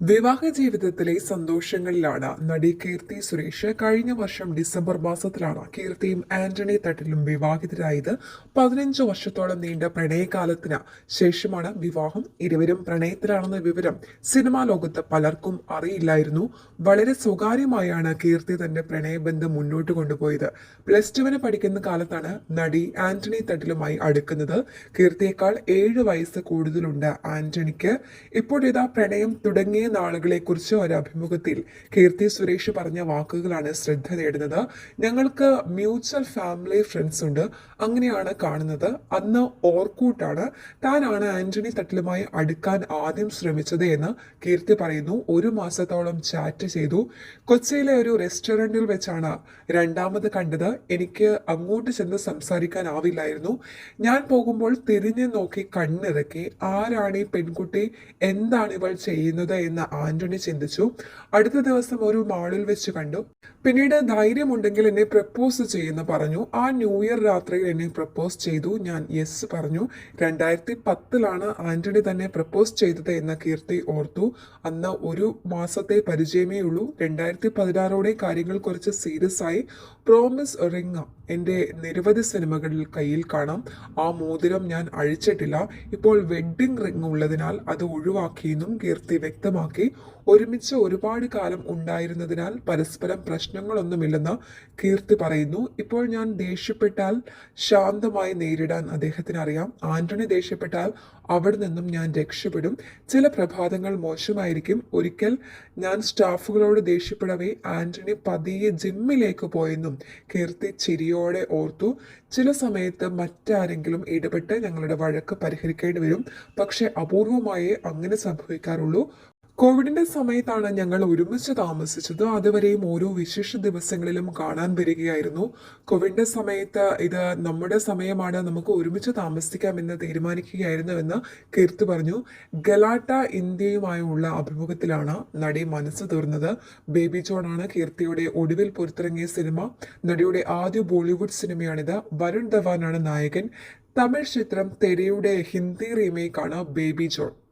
വിവാഹ ജീവിതത്തിലെ സന്തോഷങ്ങളിലാണ് നടി കീർത്തി സുരേഷ് കഴിഞ്ഞ വർഷം ഡിസംബർ മാസത്തിലാണ് കീർത്തിയും ആന്റണി തട്ടിലും വിവാഹിതരായത്. പതിനഞ്ച് വർഷത്തോളം നീണ്ട പ്രണയകാലത്തിന് ശേഷമാണ് വിവാഹം. ഇരുവരും പ്രണയത്തിലാണെന്ന വിവരം സിനിമാ ലോകത്ത് പലർക്കും അറിയില്ലായിരുന്നു. വളരെ സ്വകാര്യമായാണ് കീർത്തി തന്റെ പ്രണയബന്ധം മുന്നോട്ട് കൊണ്ടുപോയത്. പ്ലസ് ടുവിന് പഠിക്കുന്ന കാലത്താണ് നടി ആന്റണി തട്ടിലുമായി അടുക്കുന്നത്. കീർത്തിയേക്കാൾ ഏഴ് വയസ്സ് കൂടുതലുണ്ട് ആന്റണിക്ക്. ഇപ്പോഴിതാ പ്രണയം തുടങ്ങിയ നാളുകളെക്കുറിച്ച് ഒരു അഭിമുഖത്തിൽ കീർത്തി സുരേഷ് പറഞ്ഞ വാക്കുകളാണ് ശ്രദ്ധ നേടുന്നത്. ഞങ്ങൾക്ക് മ്യൂച്വൽ ഫാമിലി ഫ്രണ്ട്സ് ഉണ്ട്. അങ്ങനെയാണ് കാണുന്നത്. അന്ന് ഓർക്കൂട്ടാണ്. താനാണ് ആന്റണി തട്ടിലുമായി അടുക്കാൻ ആദ്യം ശ്രമിച്ചത് എന്ന് കീർത്തി പറയുന്നു. ഒരു മാസത്തോളം ചാറ്റ് ചെയ്തു. കൊച്ചിയിലെ ഒരു റെസ്റ്റോറന്റിൽ വെച്ചാണ് രണ്ടാമത് കണ്ടത്. എനിക്ക് അങ്ങോട്ട് ചെന്ന് സംസാരിക്കാനാവില്ലായിരുന്നു. ഞാൻ പോകുമ്പോൾ തിരിഞ്ഞു നോക്കി കണ്ണിറക്കി. ആരാണ് ഈ പെൺകുട്ടി? എന്താണ് ഇവൾ ചെയ്യുന്നത് എന്ന് ആന്റണി ചിന്തിച്ചു. അടുത്ത ദിവസം ഒരു മാളിൽ വെച്ച് കണ്ടു. പിന്നീട് ധൈര്യമുണ്ടെങ്കിൽ എന്നെ പ്രപ്പോസ് ചെയ്യുന്നു പറഞ്ഞു. ആ ന്യൂ ഇയർ രാത്രിയിൽ എന്നെ പ്രപ്പോസ് ചെയ്തു. ഞാൻ യെസ് പറഞ്ഞു. രണ്ടായിരത്തി പത്തിലാണ് ആന്റണി തന്നെ പ്രപ്പോസ് ചെയ്തത് എന്ന കീർത്തി ഓർത്തു. അന്ന് ഒരു മാസത്തെ പരിചയമേ ഉള്ളൂ. രണ്ടായിരത്തി പതിനാറോടെ കാര്യങ്ങൾ കുറച്ച് സീരിയസ് ആയി. പ്രോമിസ് റിങ് എന്റെ നിരവധി സിനിമകളിൽ കയ്യിൽ കാണാം. ആ മോതിരം ഞാൻ അഴിച്ചിട്ടില്ല. ഇപ്പോൾ വെഡ്ഡിംഗ് റിംഗ് ഉള്ളതിനാൽ അത് ഒഴിവാക്കിയെന്നും കീർത്തി വ്യക്തമാക്കി. ഒരുമിച്ച് ഒരുപാട് കാലം ഉണ്ടായിരുന്നതിനാൽ പരസ്പരം പ്രശ്നങ്ങളൊന്നുമില്ലെന്ന് കീർത്തി പറയുന്നു. ഇപ്പോൾ ഞാൻ ദേഷ്യപ്പെട്ടാൽ ശാന്തമായി നേരിടാൻ അദ്ദേഹത്തിന് അറിയാം ആന്റണി ദേഷ്യപ്പെട്ടാൽ അവിടെ നിന്നും ഞാൻ രക്ഷപ്പെടും. ചില പ്രഭാതങ്ങൾ മോശമായിരിക്കും. ഒരിക്കൽ ഞാൻ സ്റ്റാഫുകളോട് ദേഷ്യപ്പെടവേ ആന്റണി പതിയെ ജിമ്മിലേക്ക് പോയെന്നും കീർത്തി ചിരിയോടെ ഓർത്തു ചില സമയത്ത് മറ്റാരെങ്കിലും ഇടപെട്ട് ഞങ്ങളുടെ വഴക്ക് പരിഹരിക്കേണ്ടി വരും. പക്ഷെ അപൂർവമായേ അങ്ങനെ സംഭവിക്കാറുള്ളൂ. കോവിഡിന്റെ സമയത്താണ് ഞങ്ങൾ ഒരുമിച്ച് താമസിച്ചത്. അതുവരെയും ഓരോ വിശേഷ ദിവസങ്ങളിലും കാണാൻ വരികയായിരുന്നു. കോവിഡിന്റെ സമയത്ത് ഇത് നമ്മുടെ സമയമാണ്. നമുക്ക് ഒരുമിച്ച് താമസിക്കാമെന്ന് തീരുമാനിക്കുകയായിരുന്നു എന്ന് കീർത്തി പറഞ്ഞു. ഗലാട്ട ഇന്ത്യയുമായുള്ള അഭിമുഖത്തിലാണ് നടി മനസ്സ് തീർന്നത്. ബേബി ജോണാണ് കീർത്തിയുടെ ഒടുവിൽ പുറത്തിറങ്ങിയ സിനിമ. നടിയുടെ ആദ്യ ബോളിവുഡ് സിനിമയാണിത്. വരുൺ ധവാനാണ് നായകൻ. തമിഴ് ചിത്രം തെരയുടെ ഹിന്ദി റീമേക്കാണ് ബേബി ജോൺ.